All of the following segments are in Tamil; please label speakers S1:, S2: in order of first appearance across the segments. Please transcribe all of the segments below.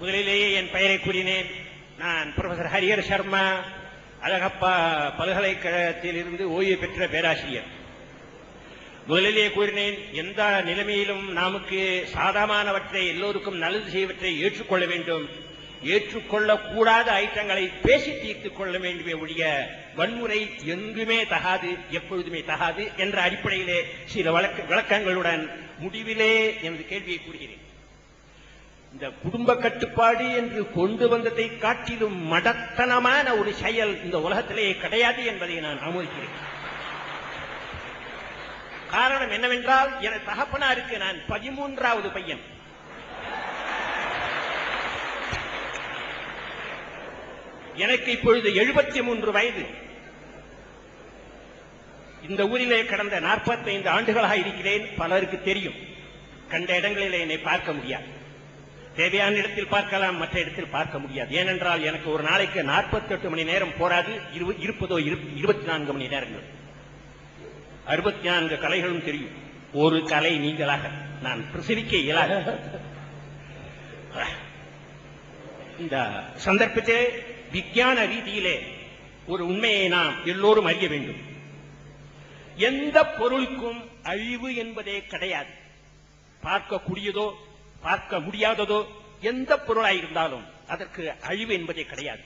S1: முதலிலேயே என் பெயரை கூறினேன். நான் ப்ரொஃபசர் ஹரிஹர் சர்மா அழகப்பா பல்கலைக்கழகத்தில் இருந்து ஓய்வு பெற்ற பேராசிரியர். முதலிலே கூறினேன் எந்த நிலைமையிலும் நமக்கு சாதமானவற்றை எல்லோருக்கும் நல்லது செய்வற்றை ஏற்றுக்கொள்ள வேண்டும். ஏற்றுக்கொள்ளக்கூடாத ஐட்டங்களை பேசி தீர்த்துக் கொள்ள வேண்டுமே ஒழிய வன்முறை எங்குமே தகாது எப்பொழுதுமே தகாது என்ற அடிப்படையிலே சில வழக்க விளக்கங்களுடன் முடிவிலே எனது கேள்வியை கூறுகிறேன். இந்த குடும்ப கட்டுப்பாடு என்று கொண்டு வந்ததை காட்டிலும் மடத்தனமான ஒரு செயல் இந்த உலகத்திலேயே கிடையாது என்பதை நான் ஆமோதிக்கிறேன் காரணம் என்னவென்றால் என தகப்பனாருக்கு நான் பதிமூன்றாவது பையன். எனக்கு இப்பொழுது எழுபத்தி மூன்று வயது. இந்த ஊரிலே கடந்த 45 ஆண்டுகளாக இருக்கிறேன் பலருக்கு தெரியும். கண்ட இடங்களிலே என்னை பார்க்க முடியாது. தேவையான இடத்தில் பார்க்கலாம் மற்ற இடத்தில் பார்க்க முடியாது. ஏனென்றால் எனக்கு ஒரு நாளைக்கு 48 மணி நேரம் போராது இரு- இருப்பதோ இருபத்தி நான்கு மணி நேரங்கள். அறுபத்தி நான்கு கலைகளும் தெரியும். ஒரு கலை நீங்களாக நான் பிரசவிக்க இயலாது. இந்த சந்தர்ப்பத்திலே விஞ்ஞான ரீதியிலே ஒரு உண்மையை நாம் எல்லோரும் அறிய வேண்டும். எந்த பொருளுக்கும் அழிவு என்பதே கிடையாது. பார்க்கக்கூடியதோ பார்க்க முடியாததோ எந்த பொருளாயிருந்தாலும் அதற்கு அழிவு என்பதே கிடையாது.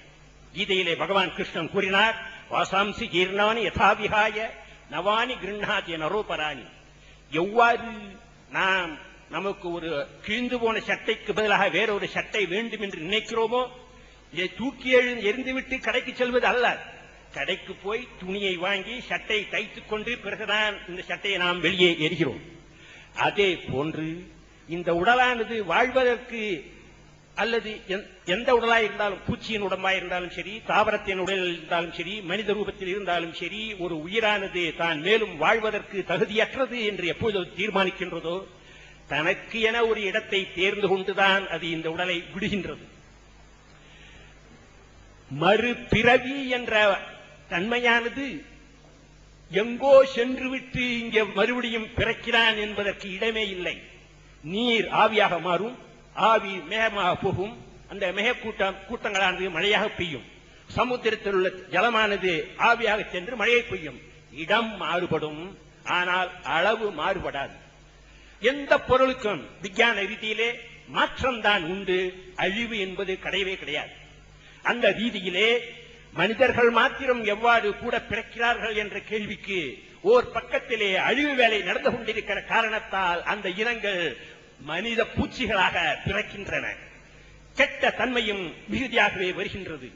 S1: கீதையிலே பகவான் கிருஷ்ணன் கூறினார் வாசாம்சி கீர்ணானி யதாவிகாய நவானி கிருண்ணாதி நரோபராணி எவ்வாறு நாம் நமக்கு ஒரு கிழிந்து போன சட்டைக்கு பதிலாக வேறொரு சட்டை வேண்டும் என்று நினைக்கிறோமோ இதை தூக்கி எழுந்து எறிந்துவிட்டு கடைக்கு செல்வது அல்ல. கடைக்கு போய் துணியை வாங்கி சட்டை தைத்துக் கொண்டு பிறகுதான் இந்த சட்டையை நாம் வெளியே எரிகிறோம் அதே போன்று இந்த உடலானது வாழ்வதற்கு அல்லது எந்- எந்த உடலாய் இருந்தாலும் பூச்சியின் உடம்பாய் இருந்தாலும் சரி தாவரத்தின் உடலில் இருந்தாலும் சரி மனித ரூபத்தில் இருந்தாலும் சரி ஒரு உயிரானது தான் மேலும் வாழ்வதற்கு தகுதியற்றது என்று எப்பொழுது தீர்மானிக்கின்றதோ தனக்கு என ஒரு இடத்தை தேர்ந்து கொண்டுதான் அது இந்த உடலை விடுகின்றது. மறுபிறவி என்ற தன்மையானது எங்கோ சென்றுவிட்டு இங்கே மறுபடியும் பிறக்கிறான் என்பதற்கு இடமே இல்லை. நீர் ஆவியாக மாறும் ஆவி மேகமாக போகும். அந்த மேகக்கூட்டம் கூட்டங்களானது மழையாக பெய்யும். சமுத்திரத்தில் உள்ள ஜலமானது ஆவியாக சென்று மழையை பெய்யும். இடம் மாறுபடும் ஆனால் அளவு மாறுபடாது. எந்த பொருளுக்கும் விஞ்ஞான ரீதியிலே மாற்றம்தான் உண்டு. அழிவு என்பது கிடையவே கிடையாது. அந்த ரீதியிலே மனிதர்கள் மாத்திரம் எவ்வாறு கூட பிறக்கிறார்கள் என்ற கேள்விக்கு ஓர் பக்கத்திலே அழிவு வேலை நடந்து கொண்டிருக்கிற காரணத்தால் அந்த இனங்கள் மனித பூச்சிகளாக பிறக்கின்றன. கெட்ட தன்மையும் மிகுதியாகவே வருகின்றது.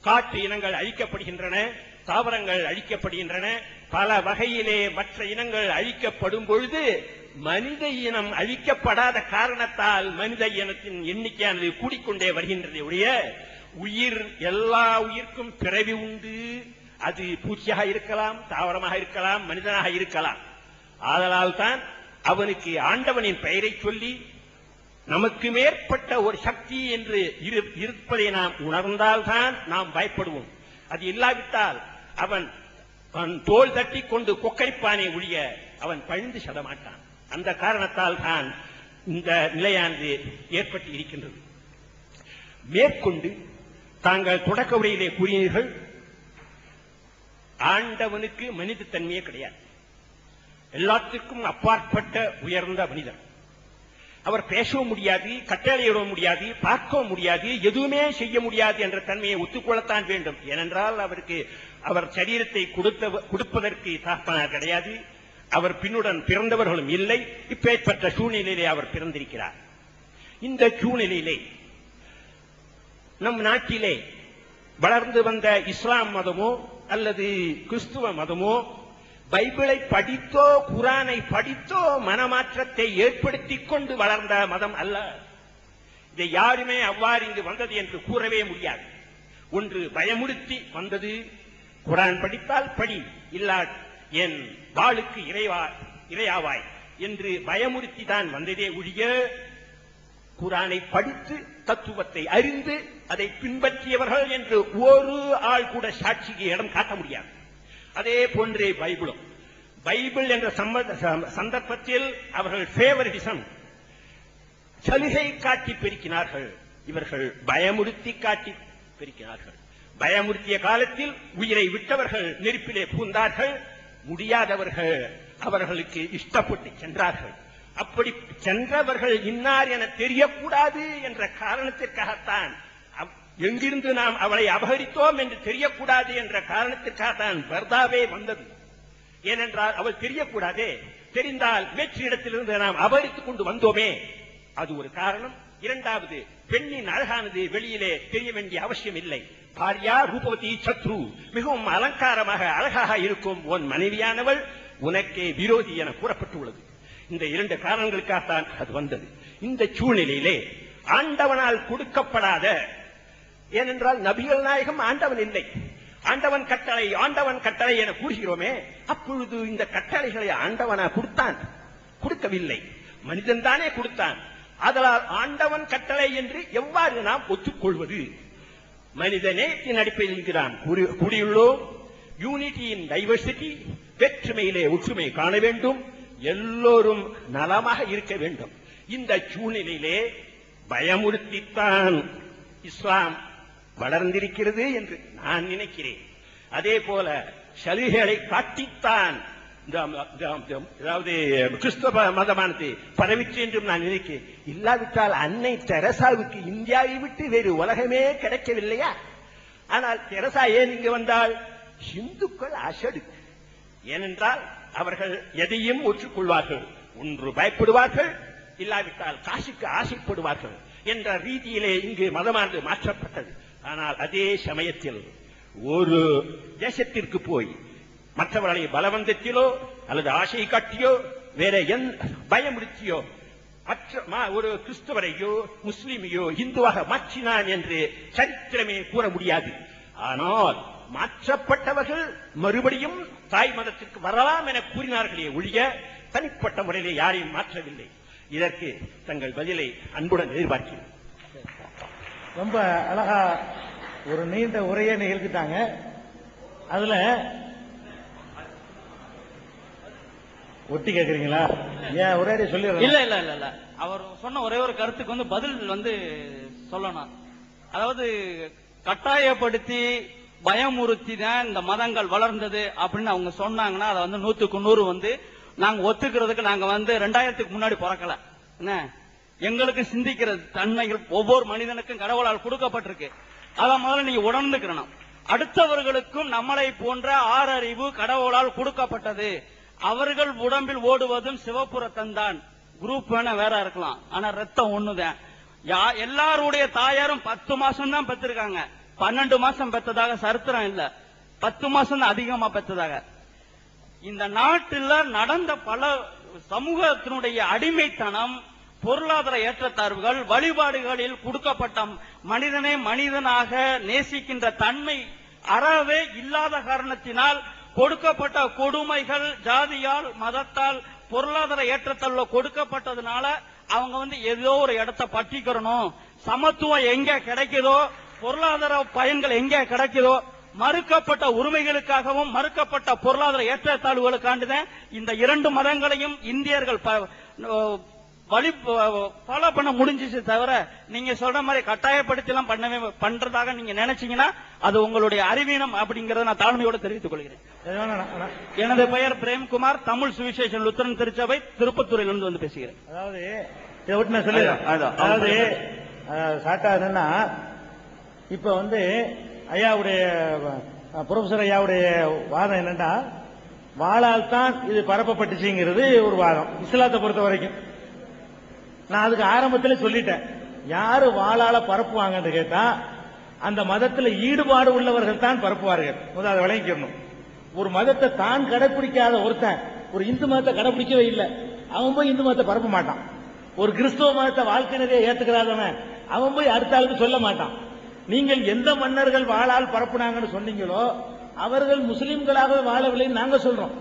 S1: காட்டு இனங்கள் அழிக்கப்படுகின்றன தாவரங்கள் அழிக்கப்படுகின்றன. பல வகையிலே மற்ற இனங்கள் அழிக்கப்படும் பொழுது மனித இனம் அழிக்கப்படாத காரணத்தால் மனித இனத்தின் எண்ணிக்கையானது கூடிக்கொண்டே வருகின்றது உடைய உயிர் எல்லா உயிர்க்கும் பிறவி உண்டு. அது பூச்சியாக இருக்கலாம் தாவரமாக இருக்கலாம் மனிதனாக இருக்கலாம். ஆதலால் தான் அவனுக்கு ஆண்டவனின் பெயரை சொல்லி நமக்கு மேற்பட்ட ஒரு சக்தி என்று இரு- இருப்பதை நாம் உணர்ந்தால்தான் நாம் பயப்படுவோம். அது இல்லாவிட்டால் அவன் அவன் தோல் தட்டி கொண்டு கொக்கரிப்பானே ஒழிய அவன் பழிந்து செல்லமாட்டான் அந்த காரணத்தால் தான் இந்த நிலையானது ஏற்பட்டு இருக்கின்றது. மேற்கொண்டு தாங்கள் தொடக்க உரையிலே கூறினீர்கள் ஆண்டவனுக்கு மனித தன்மையே கிடையாது. எல்லாத்திற்கும் அப்பாற்பட்ட உயர்ந்த மனிதர். அவர் பேசவும் முடியாது கட்டளையிடவும் முடியாது பார்க்கவும் முடியாது எதுவுமே செய்ய முடியாது என்ற தன்மையை ஒத்துக்கொள்ளத்தான் வேண்டும். ஏனென்றால் அவருக்கு அவர் சரீரத்தை கொடுத்த கொடுப்பதற்கு தாப்பனார் கிடையாது. அவர் பின்னுடன் பிறந்தவர்களும் இல்லை. இப்பேற்பட்ட சூழ்நிலையிலே அவர் பிறந்திருக்கிறார். இந்த சூழ்நிலையிலே நம் நாட்டிலே வளர்ந்து வந்த இஸ்லாம் மதமோ அல்லது கிறிஸ்துவ மதமோ பைபிளை படித்தோ குரானை படித்தோ மனமாற்றத்தை ஏற்படுத்திக் கொண்டு வளர்ந்த மதம் அல்ல. இதை யாருமே அவ்வாறு இங்கு வந்தது என்று கூறவே முடியாது. ஒன்று பயமுறுத்தி வந்தது. குரான் படித்தால் படி இல்லா என் வாளுக்கு இறைவா இறையாவாய் என்று பயமுறுத்தி தான் வந்ததே ஒழிய குரானை படித்து தத்துவத்தை அறிந்து அதை பின்பற்றியவர்கள் என்று ஒரு ஆள் கூட சாட்சிக்கு இடம் காட்ட முடியாது. அதே போன்றே பைபிளும். பைபிள் என்ற ச- சந்தர்ப்பத்தில் அவர்கள் ஃபேவரிட்டிசம் சலுகை காட்டி பெருக்கினார்கள். இவர்கள் பயமுறுத்தி காட்டி பெருக்கினார்கள். பயமுறுத்திய காலத்தில் உயிரை விட்டவர்கள் நெருப்பிலே பூந்தார்கள். முடியாதவர்கள் அவர்களுக்கு இஷ்டப்பட்டு சென்றார்கள். அப்படி சென்றவர்கள் இன்னார் என தெரியக்கூடாது என்ற காரணத்திற்காகத்தான் எங்கிருந்து நாம் அவளை அபகரித்தோம் என்று தெரியக்கூடாது என்ற காரணத்திற்காகத்தான் பர்தாவே வந்தது. ஏனென்றால் அவள் தெரியக்கூடாதே. தெரிந்தால் வேற்றிடத்திலிருந்து நாம் அபகரித்துக் கொண்டு வந்தோமே. அது ஒரு காரணம். இரண்டாவது பெண்ணின் அழகானது வெளியிலே தெரிய வேண்டிய அவசியம் இல்லை. பாரியா ரூபவதி சத்ரு மிகவும் அலங்காரமாக அழகாக இருக்கும் உன் மனைவியானவள் உனக்கே விரோதி என கூறப்பட்டுள்ளது. இந்த இரண்டு காரணங்களுக்காகத்தான் அது வந்தது. இந்த சூழ்நிலையிலே ஆண்டவனால் கொடுக்கப்படாத ஏனென்றால் நபிகள் நாயகம் ஆண்டவன் இல்லை. ஆண்டவன் கட்டளை ஆண்டவன் கட்டளை என கூறுகிறோமே அப்பொழுது இந்த கட்டளைகளை ஆண்டவனா கொடுத்தான். கொடுக்கவில்லை. மனிதன் தானே கொடுத்தான். அதனால் ஆண்டவன் கட்டளை என்று எவ்வாறு நாம் ஒத்துக்கொள்வது? மனிதனே அடிப்படையில் இங்கு நாம் கூறி- கூறியுள்ளோம் யூனிட்டி இன் டைவர்சிட்டி வேற்றுமையிலே ஒற்றுமை காண வேண்டும் எல்லோரும் நலமாக இருக்க வேண்டும். இந்த சூழ்நிலையிலே பயமுறுத்தித்தான் இஸ்லாம். வளர்ந்திருக்கிறது என்று நான் நினைக்கிறேன். அதே போல சலுகைகளை காட்டித்தான் அதாவது கிறிஸ்தவ மதமானது பரவிச்சு என்றும் நான் நினைக்கிறேன். இல்லாவிட்டால் அன்னை தெரசாவுக்கு இந்தியாவை விட்டு வேறு உலகமே கிடைக்கவில்லையா? ஆனால் தெரசா ஏன் இங்கு வந்தால் இந்துக்கள் அசடு ஏனென்றால் அவர்கள் எதையும் ஒற்றுக்கொள்வார்கள். ஒன்று பயப்படுவார்கள் இல்லாவிட்டால் காசுக்கு ஆசைப்படுவார்கள் என்ற ரீதியிலே இங்கு மதமானது மாற்றப்பட்டது. ஆனால் அதே சமயத்தில் ஒரு தேசத்திற்கு போய் மற்றவர்களை பலவந்தத்திலோ அல்லது ஆசை காட்டியோ வேற எந் பயமுறுத்தியோ மற்ற மா- ஒரு கிறிஸ்தவரையோ முஸ்லிமையோ இந்துவாக மாற்றினான் என்று சரித்திரமே கூற முடியாது. ஆனால் மாற்றப்பட்டவர்கள் மறுபடியும் தாய் மதத்திற்கு வரலாம் என கூறினார்களே ஒழிய தனிப்பட்ட முறையிலே யாரையும் மாற்றவில்லை. இதற்கு தங்கள் பதிலை அன்புடன் எதிர்பார்க்கிறேன்.
S2: ரொம்ப அழகா ஒரு நீண்ட உரையை நிகழ்த்திட்டாங்க. அதுல ஒட்டி கேக்குறீங்களா? ஏன் ஒரே சொல்லி
S3: இல்ல இல்ல இல்ல இல்ல. அவர் சொன்ன ஒரே ஒரு கருத்துக்கு வந்து பதில் வந்து சொல்லணும். அதாவது கட்டாயப்படுத்தி பயமுறுத்தி தான் இந்த மதங்கள் வளர்ந்தது அப்படின்னு அவங்க சொன்னாங்கன்னா அதை வந்து நூத்துக்கு நூறு வந்து நாங்க ஒத்துக்கிறதுக்கு நாங்க வந்து ரெண்டாயிரத்துக்கு முன்னாடி பிறக்கல. என்ன? எங்களுக்கு சிந்திக்கிற தன்மைகள் ஒவ்வொரு மனிதனுக்கும் கடவுளால் கொடுக்கப்பட்டிருக்கு. அதை முதல்ல நீங்க உணர்ந்துக்கிறணும் அடுத்தவர்களுக்கும் நம்மளை போன்ற ஆறறிவு கடவுளால் கொடுக்கப்பட்டது. அவர்கள் உடம்பில் ஓடுவதும் சிவப்பு ரத்தம் தான். குரூப் வேணா வேற இருக்கலாம். ஆனா ரத்தம் ஒண்ணுதான். யா- எல்லாருடைய தாயாரும் பத்து மாசம் தான் பெற்றிருக்காங்க பன்னெண்டு மாசம் பெற்றதாக சரித்திரம் இல்ல. பத்து மாசம் தான் அதிகமா பெற்றதாக இந்த நாட்டில் நடந்த பல சமூகத்தினுடைய அடிமைத்தனம் பொருளாதார ஏற்றத்தாழ்வுகள் வழிபாடுகளில் கொடுக்கப்பட்ட மனிதனை மனிதனாக நேசிக்கின்ற தன்மை அறவே இல்லாத காரணத்தினால் கொடுக்கப்பட்ட கொடுமைகள் ஜாதியால் மதத்தால் பொருளாதார ஏற்றத்தாழ்வு கொடுக்கப்பட்டதுனால அவங்க வந்து ஏதோ ஒரு இடத்தை பற்றிக்கிறணும். சமத்துவம் எங்க கிடைக்குதோ பொருளாதார பயன்கள் எங்க கிடைக்குதோ மறுக்கப்பட்ட உரிமைகளுக்காகவும் மறுக்கப்பட்ட பொருளாதார ஏற்றத்தாழ்வுகளுக்காண்டுதான் இந்த இரண்டு மதங்களையும் இந்தியர்கள் ப- வழி ஃபாலோ பண்ண முடிஞ்சிச்சு தவிர நீங்க சொல்ற மாதிரி கட்டாயப்படுத்தி எல்லாம் பண்ணவே பண்றதாக நீங்க நினைச்சீங்கன்னா அது உங்களுடைய அறிவீனம் அப்படிங்கறத நான் தாழ்மையோட தெரிவித்துக் கொள்கிறேன். எனது பெயர் பிரேம்குமார். தமிழ் சுவிசேஷன் லுத்தரன் திருச்சபை திருப்பத்தூரிலிருந்து வந்து பேசுகிறேன்.
S2: அதாவது இதை விட்டு நான் சொல்லிடுறேன். அதாவது சாட்டா என்னன்னா இப்ப வந்து ஐயாவுடைய புரொஃபசர் ஐயாவுடைய வாதம் என்னன்னா வாளால் தான் இது பரப்பப்பட்டுச்சுங்கிறது ஒரு வாதம். இஸ்லாத்தை பொறுத்த வரைக்கும் நான் அதுக்கு ஆரம்பத்தில் சொல்லிட்டேன். யாரு வாளால பரப்புவாங்கன்னு கேட்டா அந்த மதத்தில் ஈடுபாடு உள்ளவர்கள் தான் பரப்புவார்கள். முதல் அதை விளங்கிக்கணும். ஒரு மதத்தை தான் கடைபிடிக்காத ஒருத்தன் ஒரு இந்து மதத்தை கடைபிடிக்கவே இல்லை. அவன் போய் இந்து மதத்தை பரப்ப மாட்டான். ஒரு கிறிஸ்தவ மதத்தை வாழ்க்கை நிறைய ஏத்துக்கிறாதவன் அவன் போய் அடுத்த ஆளுக்கு சொல்ல மாட்டான். நீங்கள் எந்த மன்னர்கள் வாழால் பரப்புனாங்கன்னு சொன்னீங்களோ அவர்கள் முஸ்லிம்களாக வாழவில்லைன்னு நாங்க சொல்றோம்.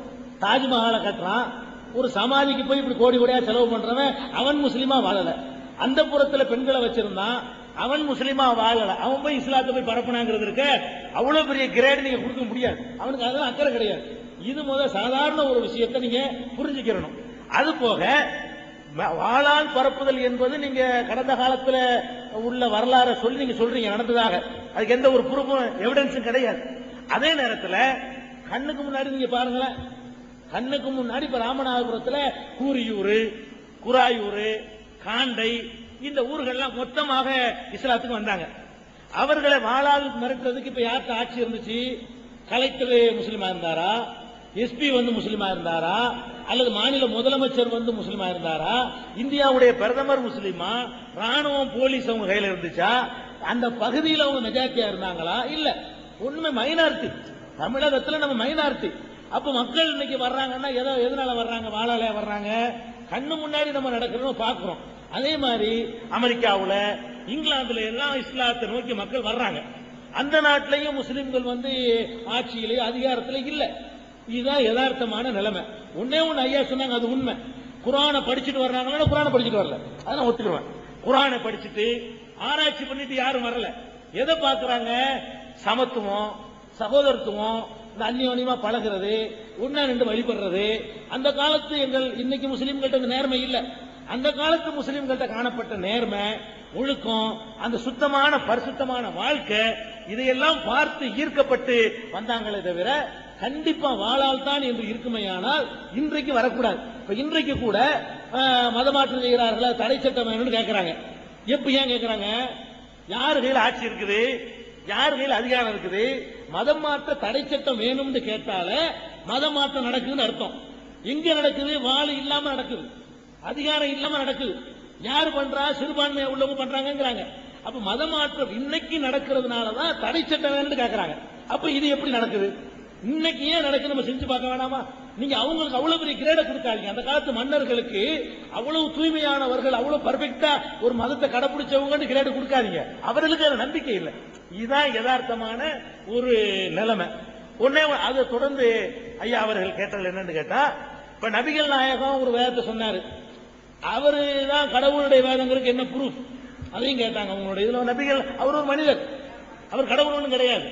S2: தாஜ்மஹாலை கட்டுறான் ஒரு சமாதிக்கு போய் இப்படி கோடி கோடியா செலவு பண்றவன் அவன் முஸ்லீமா வாழல. அந்த புறத்துல பெண்களை வச்சிருந்தான் அவன் முஸ்லீமா வாழல. அவன் போய் இஸ்லாத்தை போய் பரப்பினாங்கிறது இருக்க அவ்வளவு பெரிய கிரேட் நீங்க கொடுக்க முடியாது. அவனுக்கு அதெல்லாம் அக்கறை கிடையாது. இது முதல் சாதாரண ஒரு விஷயத்தை நீங்க புரிஞ்சுக்கிறணும். அது போக வாழால் பரப்புதல் என்பது நீங்க கடந்த காலத்துல உள்ள வரலாறை சொல்லி நீங்க சொல்றீங்க நடந்ததாக. அதுக்கு எந்த ஒரு ப்ரூஃபும் எவிடன்ஸும் கிடையாது. அதே நேரத்தில் கண்ணுக்கு முன்னாடி நீங்க பாருங்களேன் கண்ணுக்கு முன்னாடி இப்ப ராமநாதபுரத்துல கூரியூர் குராயூர் காண்டை இந்த ஊர்கள்லாம் மொத்தமாக இஸ்லாத்துக்கு வந்தாங்க. அவர்களை வாழால் மிரட்டுறதுக்கு இப்ப யார்கிட்ட ஆட்சி இருந்துச்சு? கலெக்டர் முஸ்லீமா இருந்தாரா? எஸ்பி வந்து முஸ்லீமா இருந்தாரா? அல்லது மாநில முதலமைச்சர் வந்து முஸ்லீமா இருந்தாரா? இந்தியாவுடைய பிரதமர் முஸ்லீமா? ராணுவம் போலீஸ் அவங்க கையில இருந்துச்சா? அந்த பகுதியில் அவங்க மெஜாரிட்டியா இருந்தாங்களா? இல்ல. ஒண்ணுமே மைனாரிட்டி தமிழகத்துல நம்ம மைனாரிட்டி அப்ப மக்கள் இன்னைக்கு வர்றாங்கன்னா எதோ எதனால வர்றாங்க? வாழால வர்றாங்க? கண்ணு முன்னாடி நம்ம நடக்கிறோம் பாக்குறோம் அதே மாதிரி அமெரிக்காவில் இங்கிலாந்துல எல்லாம் இஸ்லாத்தை நோக்கி மக்கள் வர்றாங்க. அந்த நாட்டிலையும் முஸ்லிம்கள் வந்து ஆட்சியிலேயே அதிகாரத்துல இல்லை. இதுதான் யதார்த்தமான நிலைமை. ஒன்னே ஒன்று ஐயா சொன்னாங்க அது உண்மை. குரானை படிச்சுட்டு வர்றாங்கன்னா குரானை படிச்சுட்டு வரல? அதை நான் ஒத்துக்குவேன் குரானை படிச்சுட்டு ஆராய்ச்சி பண்ணிட்டு யாரும் வரல. எதை பார்க்குறாங்க? சமத்துவம் சகோதரத்துவம் இந்த அந்நியோன்யமா பழகிறது ஒன்னா நின்று வழிபடுறது. அந்த காலத்து எங்கள் இன்னைக்கு முஸ்லீம்கள்ட்ட அந்த நேர்மை இல்லை. அந்த காலத்து முஸ்லீம்கள்ட்ட காணப்பட்ட நேர்மை ஒழுக்கம் அந்த சுத்தமான பரிசுத்தமான வாழ்க்கை இதையெல்லாம் பார்த்து ஈர்க்கப்பட்டு வந்தாங்களே தவிர கண்டிப்பா வாழால் தான் என்று இருக்குமையானால் இன்றைக்கு வரக்கூடாது. இப்ப இன்றைக்கு கூட மதமாற்றம் செய்கிறார்களா தடை சட்டம் வேணும்னு கேட்கறாங்க எப்ப ஏன் கேட்கிறாங்க யார் கையில் ஆட்சி இருக்குது? யார் கையில் அதிகாரம் இருக்குது? மதம் மாற்ற தடை சட்டம் வேணும்னு கேட்டால மதம் மாற்றம் நடக்குதுன்னு அர்த்தம். எங்க நடக்குது வாள் இல்லாம நடக்குது அதிகாரம் இல்லாம நடக்குது. யார் பண்றா? சிறுபான்மையை உள்ளவங்க பண்றாங்கிறாங்க அப்ப மத மாற்றம் இன்னைக்கு நடக்கிறதுனாலதான் தடை சட்டம் வேணும்னு கேட்கறாங்க அப்ப இது எப்படி நடக்குது? இன்னைக்கு ஏன் நடக்குது? நம்ம செஞ்சு பார்க்க வேணாமா? நீங்க அவங்களுக்கு அவ்வளவு பெரிய கிரேட கொடுக்காதீங்க. அந்த காலத்து மன்னர்களுக்கு அவ்வளவு தூய்மையானவர்கள் அவ்வளவு பர்ஃபெக்டா ஒரு மதத்தை கடைபிடிச்சவங்கன்னு கிரேடு கொடுக்காதீங்க. அவர்களுக்கு அது நம்பிக்கை இல்லை. இதுதான் யதார்த்தமான ஒரு நிலைமை. உடனே அதை தொடர்ந்து ஐயா அவர்கள் கேட்டது என்னன்னு கேட்டா இப்ப நபிகள் நாயகம் ஒரு வேதத்தை சொன்னாரு. அவரு தான் கடவுளுடைய வேதங்களுக்கு என்ன ப்ரூஃப் அதையும் கேட்டாங்க. அவங்களுடைய இதுல நபிகள் அவர் ஒரு மனிதர். அவர் கடவுள் ஒன்றும் கிடையாது.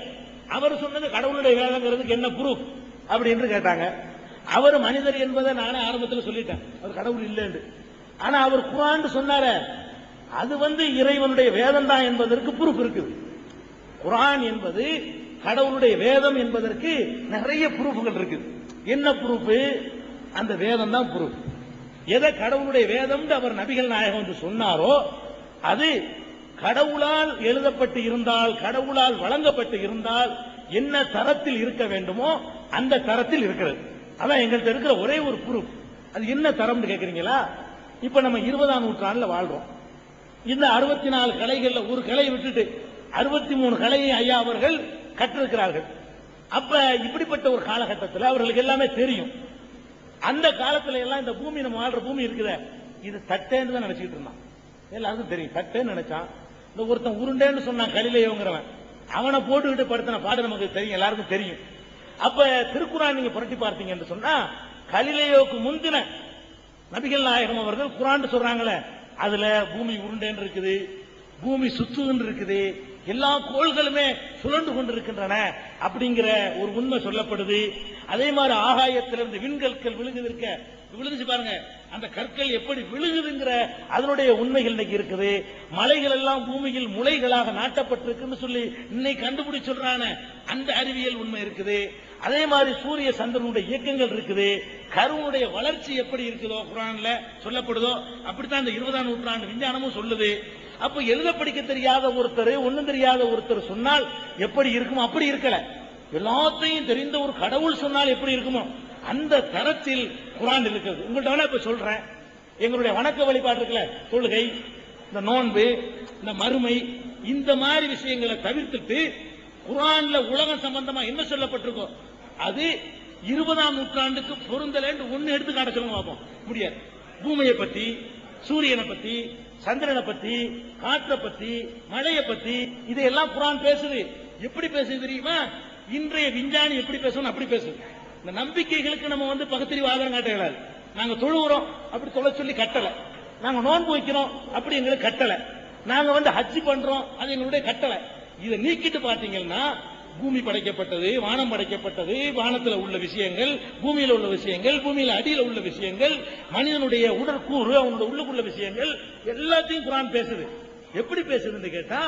S2: அவர் சொன்னது கடவுளுடைய வேதங்கிறதுக்கு என்ன ப்ரூஃப் அப்படின்னு கேட்டாங்க. அவர் மனிதர் என்பதை நானே ஆரம்பத்தில் சொல்லிட்டேன். அவர் கடவுள் இல்லைன்னு. ஆனா அவர் குரான் சொன்னாரே அது வந்து இறைவனுடைய வேதம் தான் என்பதற்கு ப்ரூஃப் இருக்குது. குரான் என்பது கடவுளுடைய வேதம் என்பதற்கு நிறைய ப்ரூஃப்கள் இருக்குது. என்ன ப்ரூஃப் அந்த வேதம் தான் ப்ரூஃப் எதை கடவுளுடைய வேதம் அவர் நபிகள் நாயகம் என்று சொன்னாரோ அது கடவுளால் எழுதப்பட்டு இருந்தால் கடவுளால் வழங்கப்பட்டு இருந்தால் என்ன தரத்தில் இருக்க வேண்டுமோ அந்த தரத்தில் இருக்கிறது. அதான் எங்கள்கிட்ட இருக்கிற ஒரே ஒரு ப்ரூஃப் அது என்ன தரம்னு கேட்குறீங்களா இப்ப நம்ம இருபதாம் நூற்றாண்டுல வாழ்றோம். இந்த அறுபத்தி நாலு கலைகள்ல ஒரு கலையை விட்டுட்டு அறுபத்தி மூணு கலையை ஐயா அவர்கள் கற்றிருக்கிறார்கள். அப்ப இப்படிப்பட்ட ஒரு காலகட்டத்தில் அவர்களுக்கு எல்லாமே தெரியும். அந்த காலத்துல எல்லாம் இந்த பூமி நம்ம வாழ்ற பூமி இருக்குதே. இது தட்டேன்னு தான் நினைச்சிட்டு இருந்தான். எல்லாருக்கும் தெரியும். தட்டேன்னு நினைச்சான். இந்த ஒருத்தன் உருண்டேன்னு சொன்னான் கலிலையோங்கிறவன். அவனை போட்டுக்கிட்டு படுத்தின பாடு நமக்கு தெரியும். எல்லாருக்கும் தெரியும். அப்ப திருக்குறான் நீங்க புரட்டி பார்த்தீங்கன்னு சொன்னா கலிலையோக்கு முந்தின நபிகள் நாயகம் அவர்கள் குரான் சொல்றாங்களே அதுல பூமி உருண்டேன்னு இருக்குது பூமி சுத்துன்னு இருக்குது எல்லா கோள்களுமே சுழண்டு கொண்டிருக்கின்றன அப்படிங்கிற ஒரு உண்மை சொல்லப்படுது. அதே மாதிரி ஆகாயத்திலிருந்து விண்கற்கள் விழுகுதிருக்க விழுந்துச்சு பாருங்க அந்த கற்கள் எப்படி விழுகுதுங்கிற அதனுடைய உண்மைகள் இன்னைக்கு இருக்குது. மலைகள் எல்லாம் பூமியில் முளைகளாக நாட்டப்பட்டிருக்குன்னு சொல்லி இன்னைக்கு கண்டுபிடிச்சு சொல்றான அந்த அறிவியல் உண்மை இருக்குது. அதே மாதிரி சூரிய சந்திரனுடைய இயக்கங்கள் இருக்குது. கருவனுடைய வளர்ச்சி எப்படி இருக்குதோ குரான்ல சொல்லப்படுதோ அப்படித்தான் இந்த இருபதாம் நூற்றாண்டு விஞ்ஞானமும் சொல்லுது. அப்ப எழுத படிக்க தெரியாத ஒருத்தர் ஒண்ணும் தெரியாத ஒருத்தர் சொன்னால் எப்படி இருக்குமோ அப்படி இருக்கல. எல்லாத்தையும் தெரிந்த ஒரு கடவுள் சொன்னால் எப்படி இருக்குமோ அந்த தரத்தில் குரான் இருக்கிறது. உங்கள்ட்ட வேணா இப்ப சொல்றேன். எங்களுடைய வணக்க வழிபாடு இருக்குல்ல தொழுகை இந்த நோன்பு இந்த மறுமை இந்த மாதிரி விஷயங்களை தவிர்த்துட்டு குரான்ல உலகம் சம்பந்தமா என்ன சொல்லப்பட்டிருக்கோ அது இருபதாம் நூற்றாண்டுக்கு பொருந்தலன்னு ஒன்னு எடுத்து காட்ட சொல்லுங்க பார்ப்போம் முடியாது. பூமியை பத்தி சூரியனை பத்தி சந்திரனை பத்தி காற்றை பத்தி மழையை பத்தி இதையெல்லாம் குரான் பேசுது. எப்படி பேசுது தெரியுமா? இன்றைய விஞ்ஞானி எப்படி பேசணும் அப்படி பேசுது. இந்த நம்பிக்கைகளுக்கு நம்ம வந்து பகுத்தறிவு ஆதாரம் காட்ட இயலாது. நாங்க தொழுகிறோம் அப்படி தொலை சொல்லி கட்டல. நாங்க நோன்பு வைக்கிறோம் அப்படி எங்களுக்கு கட்டல. நாங்க வந்து ஹஜ் பண்றோம் அது எங்களுடைய கட்டளை. இதை நீக்கிட்டு பாத்தீங்கன்னா பூமி படைக்கப்பட்டது வானம் படைக்கப்பட்டது வானத்தில் உள்ள விஷயங்கள் பூமியில் உள்ள விஷயங்கள் பூமியில் அடியில் உள்ள விஷயங்கள் மனிதனுடைய உடற்கூறு அவனுடைய உள்ளுக்குள்ள விஷயங்கள் எல்லாத்தையும் குரான் பேசுது. எப்படி பேசுதுன்னு கேட்டா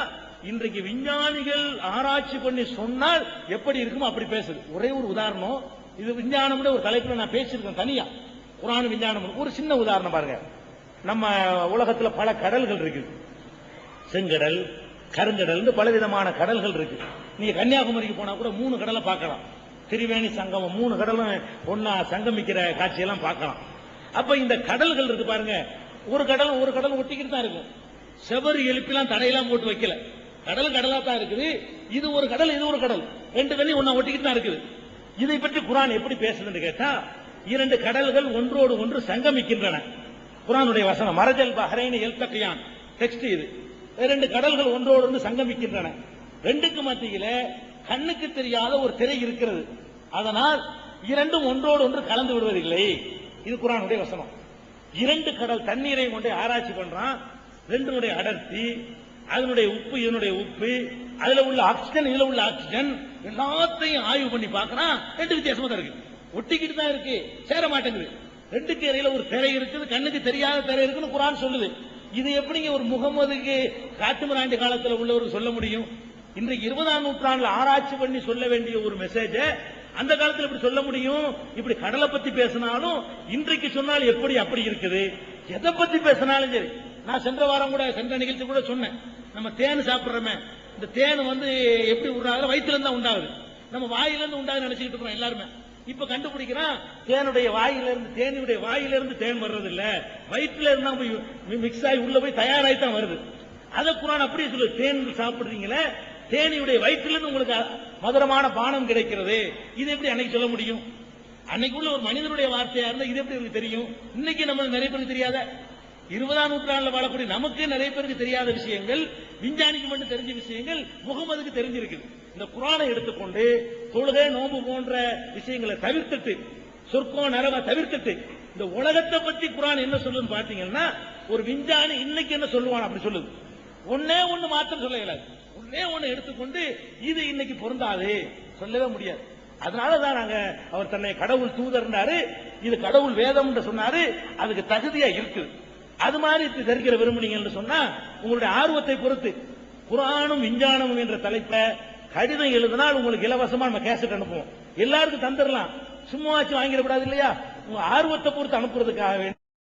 S2: இன்றைக்கு விஞ்ஞானிகள் ஆராய்ச்சி பண்ணி சொன்னால் எப்படி இருக்குமோ அப்படி பேசுது. ஒரே ஒரு உதாரணம் இது விஞ்ஞானம்னு ஒரு தலைப்புல நான் பேசியிருக்கேன் தனியா. குரான் விஞ்ஞானம் ஒரு சின்ன உதாரணம் பாருங்க. நம்ம உலகத்துல பல கடல்கள் இருக்குது. செங்கடல் கருங்கடல் பல விதமான கடல்கள் இருக்குது நீங்க கன்னியாகுமரிக்கு போனா கூட மூணு கடலை பார்க்கலாம். திரிவேணி சங்கமம் மூணு கடலும் ஒன்னா சங்கமிக்கிற காட்சியெல்லாம் பார்க்கலாம். அப்ப இந்த கடல்கள் இருக்கு பாருங்க. ஒரு கடலும் ஒரு கடலும் ஒட்டிக்கிட்டு தான் இருக்கும் செவரு எழுப்பிலாம் தடையெல்லாம் போட்டு வைக்கல. கடல் கடலா தான் இருக்குது. இது ஒரு கடல் இது ஒரு கடல். ரெண்டு தண்ணி ஒன்னா ஒட்டிக்கிட்டு தான் இருக்குது. இதை பற்றி குரான் எப்படி பேசுதுன்னு கேட்டா இரண்டு கடல்கள் ஒன்றோடு ஒன்று சங்கமிக்கின்றன. குரானுடைய வசனம் மரஜல் பஹரைன் எல்தகையான் டெக்ஸ்ட் இது. இரண்டு கடல்கள் ஒன்றோடு ஒன்று சங்கமிக்கின்றன. ரெண்டுக்கு மத்தியில கண்ணுக்கு தெரியாத ஒரு திரை இருக்கிறது. அதனால் இரண்டும் ஒன்றோடு ஒன்று கலந்து விடுவதில்லை. இது குரானுடைய வசனம். இரண்டு கடல் தண்ணீரை கொண்டு ஆராய்ச்சி பண்றான். ரெண்டுடைய அடர்த்தி அதனுடைய உப்பு இதனுடைய உப்பு அதுல உள்ள ஆக்சிஜன் இதுல உள்ள ஆக்சிஜன் எல்லாத்தையும் ஆய்வு பண்ணி பார்க்கறான். ரெண்டு வித்தியாசமா தான் இருக்கு. ஒட்டிக்கிட்டு தான் இருக்கு. சேர மாட்டேங்குது. ரெண்டுக்கு இடையில ஒரு திரை இருக்குது கண்ணுக்கு தெரியாத திரை இருக்குன்னு குரான் சொல்லுது. இது எப்படிங்க ஒரு முகமதுக்கு காட்டுமிராண்டி காலத்துல உள்ளவருக்கு சொல்ல முடியும்? இன்றைக்கு இருபதாம் நூற்றாண்டுல ஆராய்ச்சி பண்ணி சொல்ல வேண்டிய ஒரு மெசேஜ அந்த காலத்தில் இப்படி சொல்ல முடியும்? இப்படி கடலை பத்தி பேசினாலும் இன்றைக்கு சொன்னாலும் எப்படி அப்படி இருக்குது? எதை பத்தி பேசினாலும் சரி. நான் சென்ற வாரம் கூட சென்ற நிகழ்ச்சி கூட சொன்னேன். நம்ம தேன் சாப்பிடுறோமே இந்த தேன் வந்து எப்படி உண்டாகுது வயிற்றுல இருந்தா உண்டாகுது. நம்ம வாயில இருந்து உண்டாகுது நினைச்சுக்கிட்டு இருக்கோம் எல்லாருமே. இப்ப கண்டுபிடிக்கிறான் தேனுடைய வாயில இருந்து தேனுடைய வாயில இருந்து தேன் வர்றது இல்ல வயிற்றுல இருந்தா போய் மிக்ஸ் ஆகி உள்ள போய் தயாராகி தான் வருது. அதை குரான் அப்படியே சொல்லு தேன் சாப்பிடுறீங்களே தேனியுடைய வயிற்றிலிருந்து உங்களுக்கு மதுரமான பானம் கிடைக்கிறது. இது எப்படி அன்னைக்கு சொல்ல முடியும்? அன்னைக்குள்ள ஒரு மனிதனுடைய வார்த்தையா இருந்தா இது எப்படி உங்களுக்கு தெரியும்? இன்னைக்கு நம்ம நிறைய பேருக்கு தெரியாத இருபதாம் நூற்றாண்டுல வாழக்கூடிய நமக்கு நிறைய பேருக்கு தெரியாத விஷயங்கள் விஞ்ஞானிக்கு மட்டும் தெரிஞ்ச விஷயங்கள் முகமதுக்கு தெரிஞ்சிருக்குது. இந்த குரானை எடுத்துக்கொண்டு தொழுகை நோம்பு போன்ற விஷயங்களை தவிர்த்துட்டு சொர்க்கம் நரவ தவிர்த்துட்டு இந்த உலகத்தை பத்தி குரான் என்ன சொல்லுன்னு பாத்தீங்கன்னா ஒரு விஞ்ஞானி இன்னைக்கு என்ன சொல்லுவான் அப்படி சொல்லுது. ஒன்னே ஒண்ணு மாத்திரம் சொல்ல இயலாது ஒன்னே ஒண்ணு எடுத்துக்கொண்டு இது இன்னைக்கு பொருந்தாது. சொல்லவே முடியாது. அதனாலதான் நாங்க அவர் தன்னை கடவுள் தூதர்னாரு இது கடவுள் வேதம் சொன்னாரு அதுக்கு தகுதியா இருக்குது அது மாதிரி தெரிகிற விரும்புனீங்கன்னு சொன்னா உங்களுடைய ஆர்வத்தை பொறுத்து குரானும் விஞ்ஞானமும் என்ற தலைப்ப கடிதம் எழுதினால் உங்களுக்கு இலவசமா நம்ம கேசட் அனுப்புவோம். எல்லாருக்கும் தந்துடலாம். சும்மாச்சும் வாங்கிடக்கூடாது இல்லையா? உங்க ஆர்வத்தை பொறுத்து அனுப்புறதுக்காக